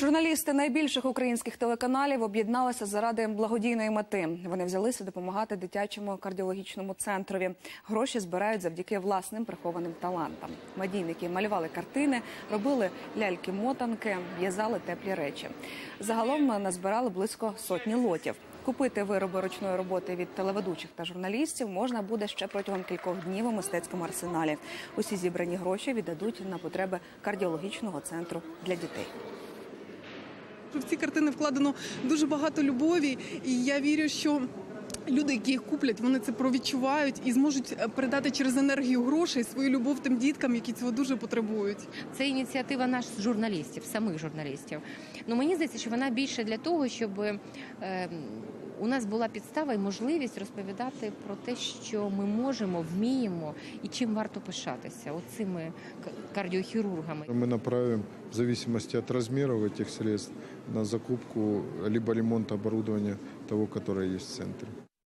Журналісти найбільших українських телеканалів об'єдналися заради благодійної мети. Вони взялися допомагати дитячому кардіологічному центрові. Гроші збирають завдяки власним прихованим талантам. Медійники малювали картини, робили ляльки-мотанки, в'язали теплі речі. Загалом назбирали близько сотні лотів. Купити вироби ручної роботи від телеведучих та журналістів можна буде ще протягом кількох днів у мистецькому арсеналі. Усі зібрані гроші віддадуть на потреби кардіологічного центру для дітей. В ці картини вкладено дуже багато любові, і я вірю, що люди, які їх куплять, вони це провідчувають і зможуть е, передати через енергію грошей свою любов тим діткам, які цього дуже потребують. Це ініціатива наш журналістів, самих журналістів. Ну мені здається, що вона більше для того, щоб е, у нас була підстава і можливість розповідати про те, що ми можемо, вміємо і чим варто пишатися оцими кардіохірургами. Ми направим в зависимости от размеров этих средств на закупку либо ремонт оборудования того, которое есть в центре.